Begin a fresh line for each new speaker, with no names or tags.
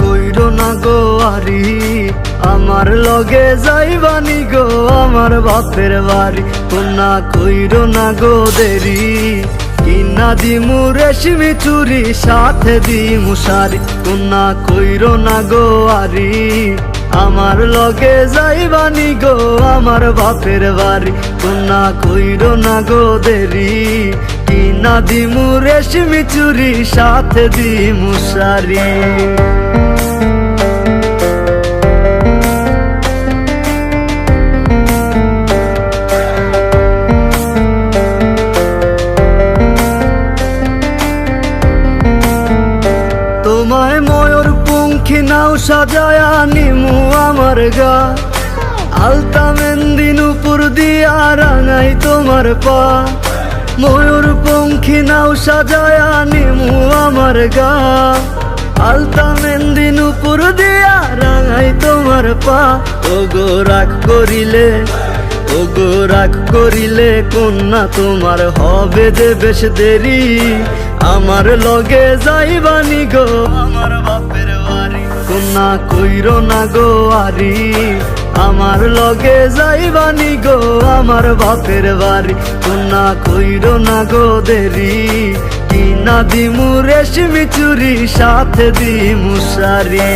কইরো না গো আরি, আমার লগে যাইবানি গো আমার বাপের বাড়ি। কন্যা কইরো না গো দেরি, কিনা দিমু রেশমি চুরি, সাথে দিমু শাড়ি। কন্যা কইরো না গো আরি, আমার লগে যাইবানি গো আমার বাপের বাড়ি। কন্যা কইরো না গো দেরি কিনা দিমু রেশমি চুরি, সাথে দিমু শাড়ি। তোমায় ময়ূর পঙ্খী নাও সাজায়া নিমু আমার গা। আলতা মেন্দি নুপুর দিয়া রাঙাই তোমার পা। ময়ূর পঙ্খী নাও সাজায়া নিমু আমার গা। আলতা মেন্দি নুপুর দিয়া রাঙাই তোমার পা। ও গো রাগ করিলে ও গো রাগ করিলে কন্যা তোমার হবে যে বেশ দেরি। আমার লগে যাইবানি গো, আমার বাপের বাড়ি। কন্যা কইরো না গো আরি। আমার লগে যাইবানি গো, আমার বাপের বাড়ি। কন্যা কইর না গো দেরি। কিনা দিমু রেশমি চুরি, সাথে দিমু শাড়ি।